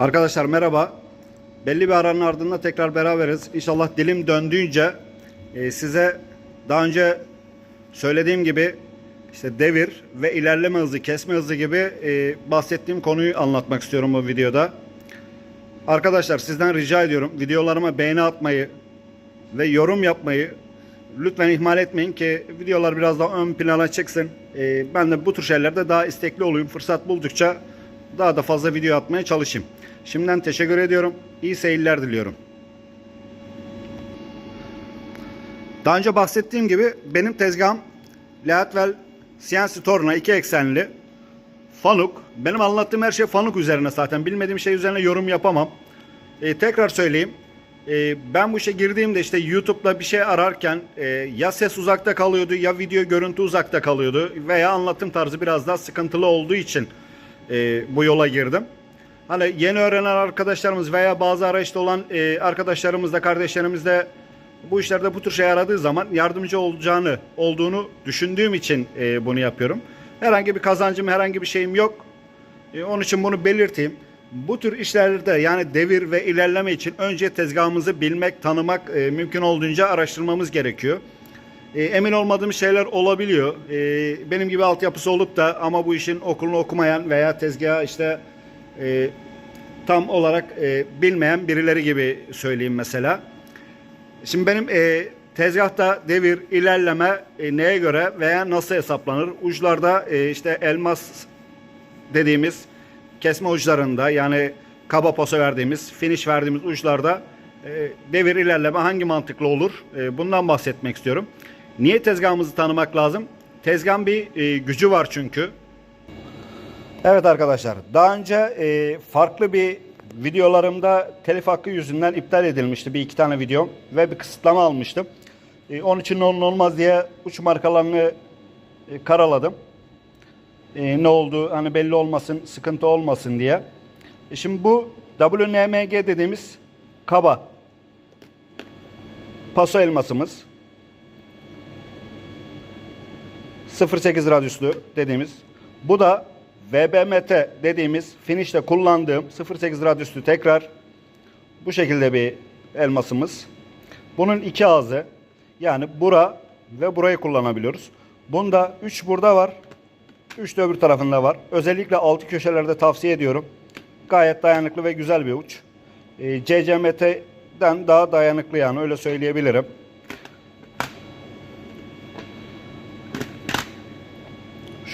Arkadaşlar merhaba. Belli bir aranın ardından tekrar beraberiz. İnşallah dilim döndüğünce e, size daha önce söylediğim gibi işte devir ve ilerleme hızı, kesme hızı gibi e, bahsettiğim konuyu anlatmak istiyorum bu videoda. Arkadaşlar sizden rica ediyorum videolarıma beğeni atmayı ve yorum yapmayı lütfen ihmal etmeyin ki videolar biraz daha ön plana çıksın. E, ben de bu tür şeylerde daha istekli olayım. Fırsat buldukça daha da fazla video atmaya çalışayım. Şimdiden teşekkür ediyorum. İyi seyirler diliyorum. Daha önce bahsettiğim gibi benim tezgahım Leatwell CNC Torna 2 eksenli Fanuk. Benim anlattığım her şey Fanuk üzerine zaten. Bilmediğim şey üzerine yorum yapamam. Ee, tekrar söyleyeyim. Ee, ben bu işe girdiğimde işte YouTube'da bir şey ararken e, ya ses uzakta kalıyordu ya video görüntü uzakta kalıyordu veya anlatım tarzı biraz daha sıkıntılı olduğu için e, bu yola girdim. Hani yeni öğrenen arkadaşlarımız veya bazı arayışta olan e, arkadaşlarımız da kardeşlerimiz de bu işlerde bu tür şey aradığı zaman yardımcı olacağını olduğunu düşündüğüm için e, bunu yapıyorum. Herhangi bir kazancım herhangi bir şeyim yok. E, onun için bunu belirteyim. Bu tür işlerde yani devir ve ilerleme için önce tezgahımızı bilmek, tanımak, e, mümkün olduğunca araştırmamız gerekiyor. E, emin olmadığım şeyler olabiliyor. E, benim gibi altyapısı olup da ama bu işin okulunu okumayan veya tezgahı işte e, tam olarak e, bilmeyen birileri gibi söyleyeyim mesela. Şimdi benim e, tezgahta devir, ilerleme e, neye göre veya nasıl hesaplanır? Uçlarda e, işte elmas dediğimiz kesme uçlarında yani kaba posa verdiğimiz, finish verdiğimiz uçlarda e, devir ilerleme hangi mantıklı olur? E, bundan bahsetmek istiyorum. Niye tezgahımızı tanımak lazım? Tezgahın bir e, gücü var çünkü. Evet arkadaşlar daha önce e, farklı bir videolarımda telif hakkı yüzünden iptal edilmişti bir iki tane videom ve bir kısıtlama almıştım. E, onun için onun olmaz diye uç markalarını e, karaladım. E, ne oldu hani belli olmasın sıkıntı olmasın diye. E, şimdi bu WNMG dediğimiz kaba paso elmasımız 08 radyuslu dediğimiz bu da VBMT dediğimiz finish'te kullandığım 08 radyüstü tekrar bu şekilde bir elmasımız. Bunun iki ağzı yani bura ve burayı kullanabiliyoruz. Bunda 3 burada var. 3 de öbür tarafında var. Özellikle altı köşelerde tavsiye ediyorum. Gayet dayanıklı ve güzel bir uç. E, CCMT'den daha dayanıklı yani öyle söyleyebilirim.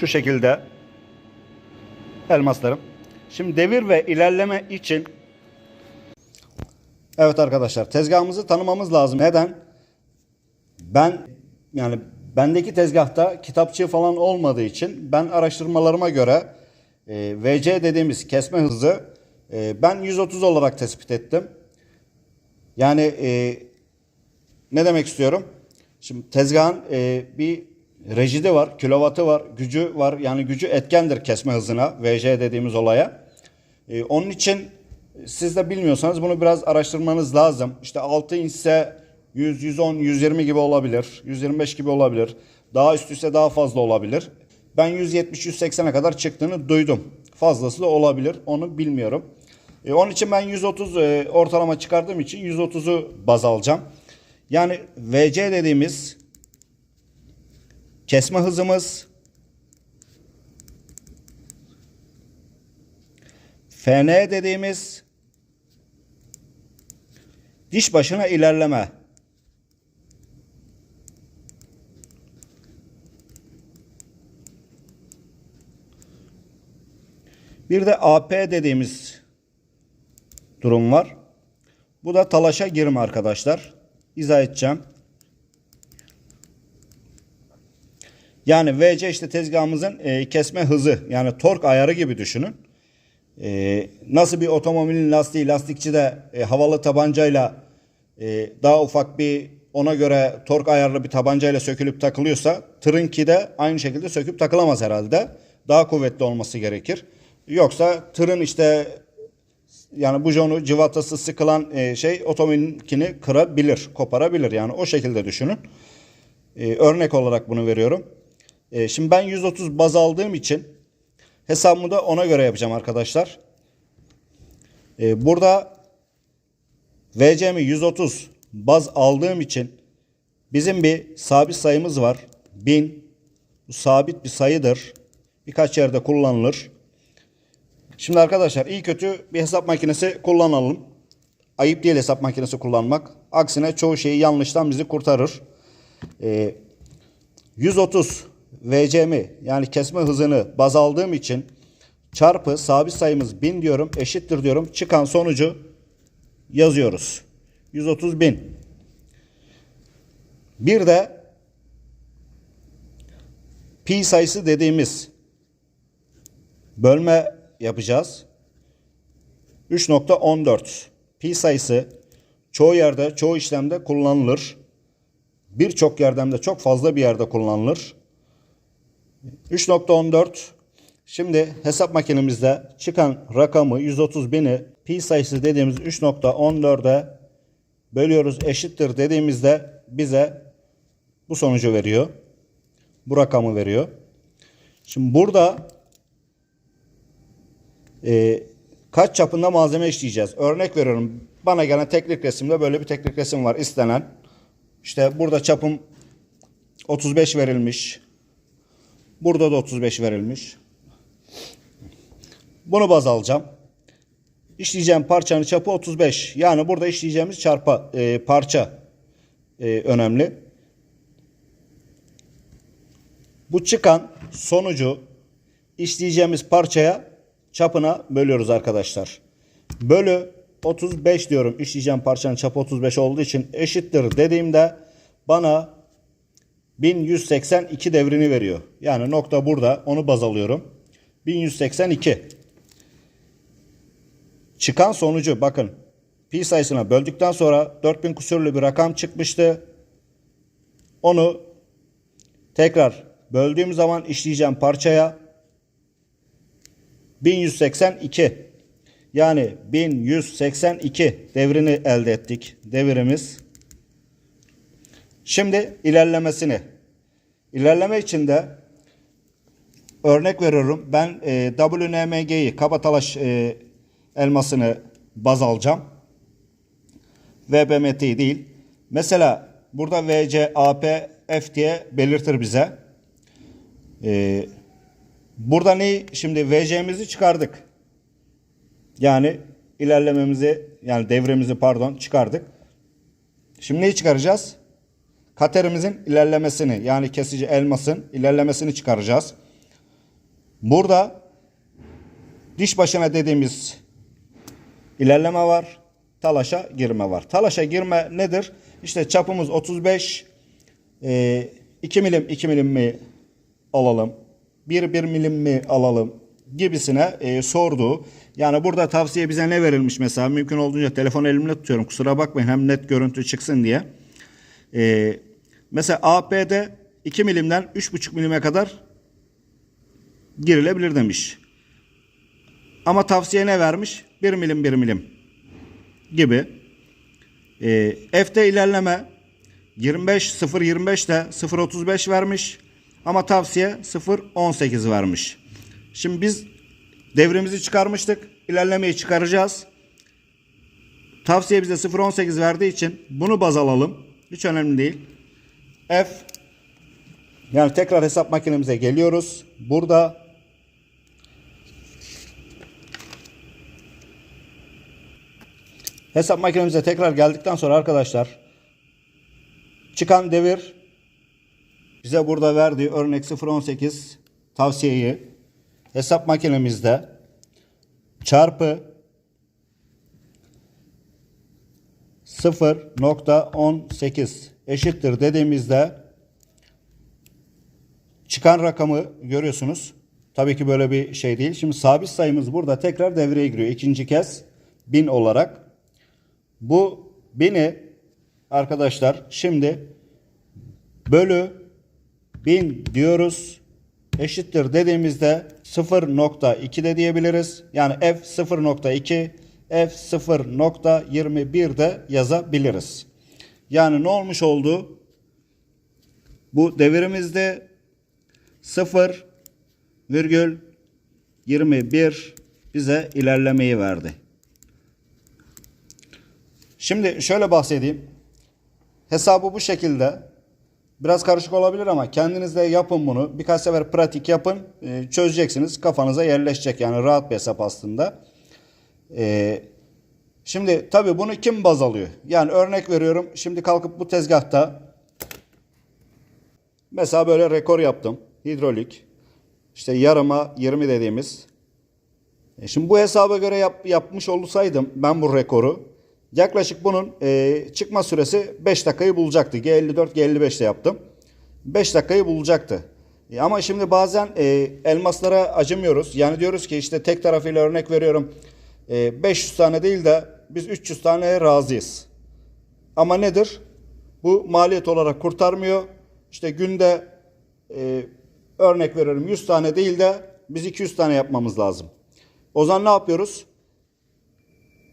Şu şekilde elmaslarım. Şimdi devir ve ilerleme için Evet arkadaşlar tezgahımızı tanımamız lazım. Neden? Ben yani bendeki tezgahta kitapçı falan olmadığı için ben araştırmalarıma göre e, VC dediğimiz kesme hızı e, ben 130 olarak tespit ettim. Yani e, ne demek istiyorum? Şimdi tezgahın e, bir rejidi var, kilovatı var, gücü var. Yani gücü etkendir kesme hızına, VC dediğimiz olaya. Ee, onun için siz de bilmiyorsanız bunu biraz araştırmanız lazım. İşte 6 inçse 100, 110, 120 gibi olabilir. 125 gibi olabilir. Daha üstüyse daha fazla olabilir. Ben 170-180'e kadar çıktığını duydum. Fazlası da olabilir. Onu bilmiyorum. Ee, onun için ben 130 e, ortalama çıkardığım için 130'u baz alacağım. Yani VC dediğimiz kesme hızımız FN dediğimiz diş başına ilerleme. Bir de AP dediğimiz durum var. Bu da talaşa girme arkadaşlar. İzah edeceğim. Yani VC işte tezgahımızın e, kesme hızı yani tork ayarı gibi düşünün. E, nasıl bir otomobilin lastiği lastikçide e, havalı tabancayla e, daha ufak bir ona göre tork ayarlı bir tabancayla sökülüp takılıyorsa tırınki de aynı şekilde söküp takılamaz herhalde. Daha kuvvetli olması gerekir. Yoksa tırın işte yani bujonu civatası sıkılan e, şey otomobilinkini kırabilir, koparabilir. Yani o şekilde düşünün. E, örnek olarak bunu veriyorum. E, şimdi ben 130 baz aldığım için hesabımı da ona göre yapacağım arkadaşlar. Ee, burada VC'mi 130 baz aldığım için bizim bir sabit sayımız var. 1000 bu sabit bir sayıdır. Birkaç yerde kullanılır. Şimdi arkadaşlar iyi kötü bir hesap makinesi kullanalım. Ayıp değil hesap makinesi kullanmak. Aksine çoğu şeyi yanlıştan bizi kurtarır. Ee, 130 VC'mi yani kesme hızını baz aldığım için çarpı sabit sayımız 1000 diyorum eşittir diyorum. Çıkan sonucu yazıyoruz. 130 bin. Bir de pi sayısı dediğimiz bölme yapacağız. 3.14 pi sayısı çoğu yerde çoğu işlemde kullanılır. Birçok yerden de çok fazla bir yerde kullanılır. 3.14 Şimdi hesap makinemizde çıkan rakamı 130 bini pi sayısı dediğimiz 3.14'e bölüyoruz eşittir dediğimizde bize bu sonucu veriyor. Bu rakamı veriyor. Şimdi burada e, kaç çapında malzeme işleyeceğiz? Örnek veriyorum. Bana gelen teknik resimde böyle bir teknik resim var istenen. İşte burada çapım 35 verilmiş. Burada da 35 verilmiş. Bunu baz alacağım. İşleyeceğim parçanın çapı 35. Yani burada işleyeceğimiz çarpa e, parça e, önemli. Bu çıkan sonucu işleyeceğimiz parçaya çapına bölüyoruz arkadaşlar. Bölü 35 diyorum. İşleyeceğim parçanın çapı 35 olduğu için eşittir dediğimde bana 1182 devrini veriyor. Yani nokta burada. Onu baz alıyorum. 1182. Çıkan sonucu bakın. Pi sayısına böldükten sonra 4000 küsürlü bir rakam çıkmıştı. Onu tekrar böldüğüm zaman işleyeceğim parçaya 1182 yani 1182 devrini elde ettik. Devirimiz. Şimdi ilerlemesini. İlerleme için de örnek veriyorum. Ben e, WNMG'yi Kabataş e, elmasını baz alacağım. VBMT'yi değil. Mesela burada VC, AP, F diye belirtir bize. Ee, burada ne? Şimdi VC'mizi çıkardık. Yani ilerlememizi yani devremizi pardon çıkardık. Şimdi neyi çıkaracağız? Katerimizin ilerlemesini yani kesici elmasın ilerlemesini çıkaracağız. Burada diş başına dediğimiz ilerleme var. Talaşa girme var. Talaşa girme nedir? İşte çapımız 35 e, 2 milim 2 milim mi alalım? 1 1 milim mi alalım? Gibisine e, sorduğu. Yani burada tavsiye bize ne verilmiş mesela? Mümkün olduğunca telefon elimle tutuyorum. Kusura bakmayın hem net görüntü çıksın diye. E, mesela AP'de 2 milimden 3,5 milime kadar girilebilir demiş. Ama tavsiye ne vermiş? 1 milim 1 milim gibi. E, F'de ilerleme 25 0 25 de 0 35 vermiş. Ama tavsiye 0 18 vermiş. Şimdi biz devrimizi çıkarmıştık. İlerlemeyi çıkaracağız. Tavsiye bize 0 18 verdiği için bunu baz alalım. Hiç önemli değil. F yani tekrar hesap makinemize geliyoruz. Burada Hesap makinemize tekrar geldikten sonra arkadaşlar çıkan devir bize burada verdiği örnek 0.18 tavsiyeyi hesap makinemizde çarpı 0.18 eşittir dediğimizde çıkan rakamı görüyorsunuz. Tabii ki böyle bir şey değil. Şimdi sabit sayımız burada tekrar devreye giriyor. İkinci kez 1000 olarak. Bu 1000'i arkadaşlar şimdi bölü 1000 diyoruz. Eşittir dediğimizde 0.2 de diyebiliriz. Yani f 0.2 f 0.21 de yazabiliriz. Yani ne olmuş oldu? Bu devirimizde 0,21 bize ilerlemeyi verdi. Şimdi şöyle bahsedeyim. Hesabı bu şekilde. Biraz karışık olabilir ama kendiniz de yapın bunu. Birkaç sefer pratik yapın. Ee, çözeceksiniz. Kafanıza yerleşecek. Yani rahat bir hesap aslında. Ee, şimdi tabii bunu kim baz alıyor? Yani örnek veriyorum. Şimdi kalkıp bu tezgahta mesela böyle rekor yaptım. Hidrolik. İşte yarıma 20 dediğimiz. E şimdi bu hesaba göre yap, yapmış olsaydım ben bu rekoru yaklaşık bunun e, çıkma süresi 5 dakikayı bulacaktı. G54 G55 de yaptım. 5 dakikayı bulacaktı. E, ama şimdi bazen e, elmaslara acımıyoruz. Yani diyoruz ki işte tek tarafıyla örnek veriyorum. E, 500 tane değil de biz 300 taneye razıyız. Ama nedir? Bu maliyet olarak kurtarmıyor. İşte günde e, örnek veriyorum 100 tane değil de biz 200 tane yapmamız lazım. O zaman ne yapıyoruz?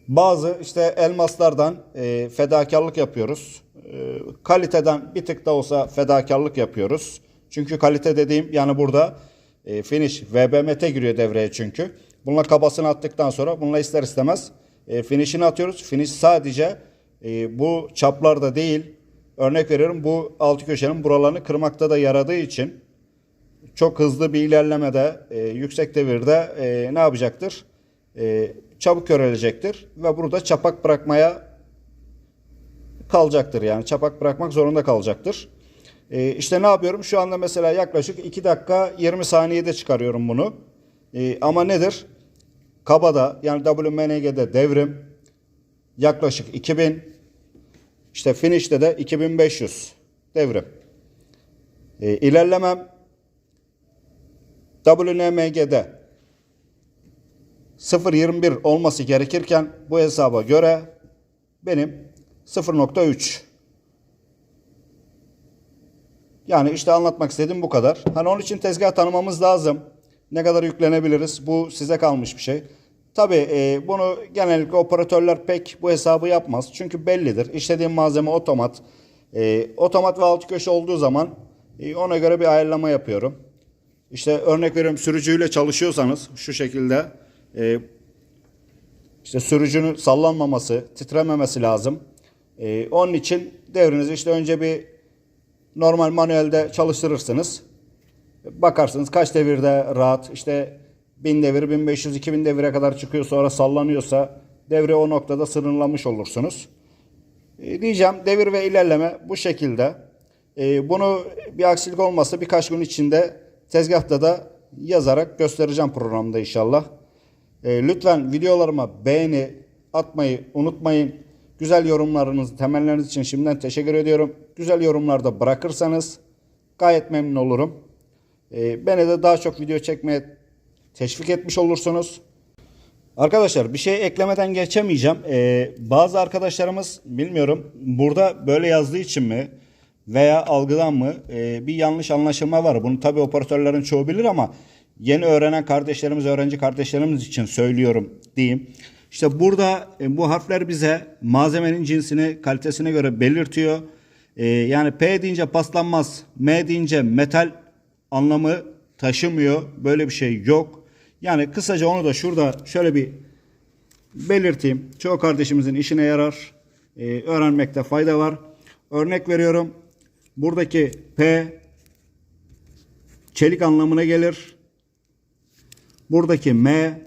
Bazı işte elmaslardan e, fedakarlık yapıyoruz. E, kaliteden bir tık da olsa fedakarlık yapıyoruz. Çünkü kalite dediğim yani burada e, finish VBMT giriyor devreye çünkü. Bununla kabasını attıktan sonra bununla ister istemez e, finishini atıyoruz. Finish sadece e, bu çaplarda değil. Örnek veriyorum bu altı köşenin buralarını kırmakta da yaradığı için çok hızlı bir ilerlemede, e, yüksek devirde e, ne yapacaktır? E, çabuk körelecektir ve burada çapak bırakmaya kalacaktır. Yani çapak bırakmak zorunda kalacaktır. E, işte ne yapıyorum? Şu anda mesela yaklaşık 2 dakika 20 saniyede çıkarıyorum bunu. E, ama nedir? Kabada yani WMNG'de devrim yaklaşık 2000 işte finish'te de 2500 devrim. E, ilerlemem WNMG'de 0.21 olması gerekirken bu hesaba göre benim 0.3 yani işte anlatmak istediğim bu kadar. Hani onun için tezgah tanımamız lazım. Ne kadar yüklenebiliriz? Bu size kalmış bir şey. Tabii e, bunu genellikle operatörler pek bu hesabı yapmaz. Çünkü bellidir. İşlediğim malzeme otomat. E, otomat ve altı köşe olduğu zaman e, ona göre bir ayarlama yapıyorum. İşte örnek veriyorum sürücüyle çalışıyorsanız şu şekilde e, işte sürücünün sallanmaması, titrememesi lazım. E, onun için devrinizi işte önce bir normal manuelde çalıştırırsınız. Bakarsınız kaç devirde rahat işte 1000 devir, 1500, 2000 devire kadar çıkıyor sonra sallanıyorsa devre o noktada sınırlamış olursunuz. E, diyeceğim devir ve ilerleme bu şekilde. E, bunu bir aksilik olmazsa birkaç gün içinde tezgahta da yazarak göstereceğim programda inşallah. E, lütfen videolarıma beğeni atmayı unutmayın. Güzel yorumlarınız, temelleriniz için şimdiden teşekkür ediyorum. Güzel yorumlarda bırakırsanız gayet memnun olurum. E, beni de daha çok video çekmeye teşvik etmiş olursunuz. Arkadaşlar bir şey eklemeden geçemeyeceğim. Ee, bazı arkadaşlarımız bilmiyorum burada böyle yazdığı için mi veya algıdan mı e, bir yanlış anlaşılma var. Bunu tabi operatörlerin çoğu bilir ama yeni öğrenen kardeşlerimiz, öğrenci kardeşlerimiz için söylüyorum diyeyim. İşte burada e, bu harfler bize malzemenin cinsini, kalitesine göre belirtiyor. E, yani P deyince paslanmaz, M deyince metal anlamı taşımıyor. Böyle bir şey yok. Yani kısaca onu da şurada şöyle bir belirteyim. Çoğu kardeşimizin işine yarar. Ee, öğrenmekte fayda var. Örnek veriyorum. Buradaki P çelik anlamına gelir. Buradaki M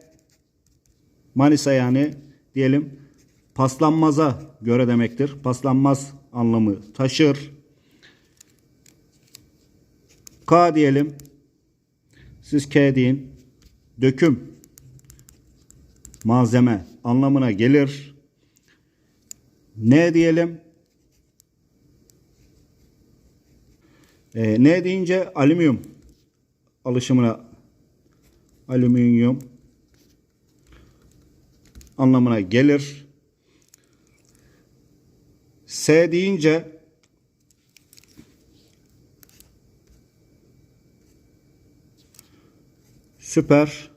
Manisa yani diyelim paslanmaza göre demektir. Paslanmaz anlamı taşır. K diyelim. Siz K deyin. Döküm malzeme anlamına gelir. Ne diyelim? Ee, ne deyince alüminyum alışımına alüminyum anlamına gelir. S deyince süper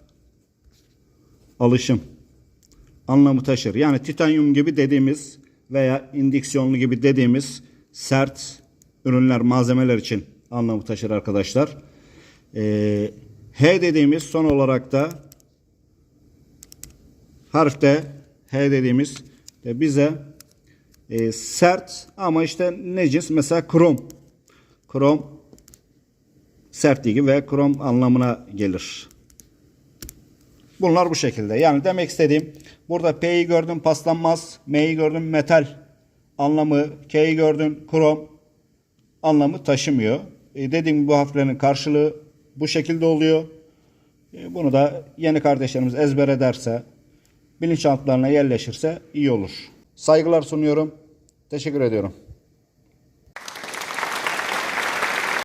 alışım anlamı taşır. Yani titanyum gibi dediğimiz veya indiksiyonlu gibi dediğimiz sert ürünler, malzemeler için anlamı taşır arkadaşlar. Ee, H dediğimiz son olarak da harfte H dediğimiz de bize e, sert ama işte ne cins? Mesela krom. Krom sertliği ve krom anlamına gelir. Bunlar bu şekilde. Yani demek istediğim burada P'yi gördüm paslanmaz, M'yi gördüm metal anlamı, K'yi gördün krom anlamı taşımıyor. E, dediğim gibi bu harflerin karşılığı bu şekilde oluyor. E, bunu da yeni kardeşlerimiz ezber ederse, bilinçaltlarına yerleşirse iyi olur. Saygılar sunuyorum. Teşekkür ediyorum.